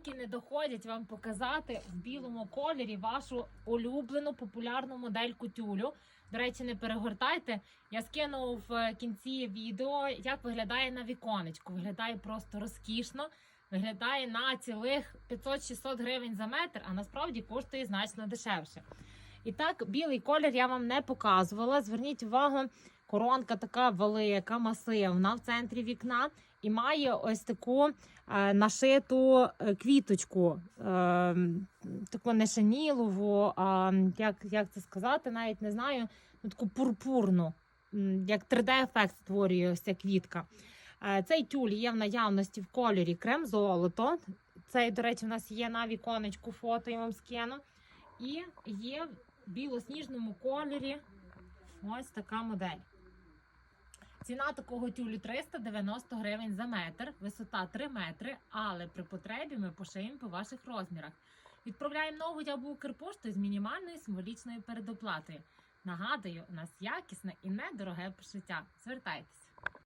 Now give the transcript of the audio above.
руки не доходять вам показати в білому кольорі вашу улюблену популярну модельку тюлю. До речі, не перегортайте. Я скину в кінці відео, як виглядає на віконечку. Виглядає просто розкішно. Виглядає на цілих 500-600 гривень за метр, а насправді коштує значно дешевше. І так, білий колір я вам не показувала. Зверніть увагу, коронка така велика, масивна в центрі вікна і має ось таку е, нашиту е, квіточку, е, таку не шанілову, а як, як це сказати, навіть не знаю, ну, таку пурпурну, як 3D-ефект створює ось ця квітка. Цей тюль є в наявності в кольорі крем золото. Цей, до речі, у нас є на віконечку фото, я вам скину. І є в білосніжному кольорі ось така модель. Ціна такого тюлю 390 гривень за метр, висота 3 метри, але при потребі ми пошиємо по ваших розмірах. Відправляємо нову або Укрпошту з мінімальною символічною передоплатою. Нагадую, у нас якісне і недороге пошиття. Звертайтеся.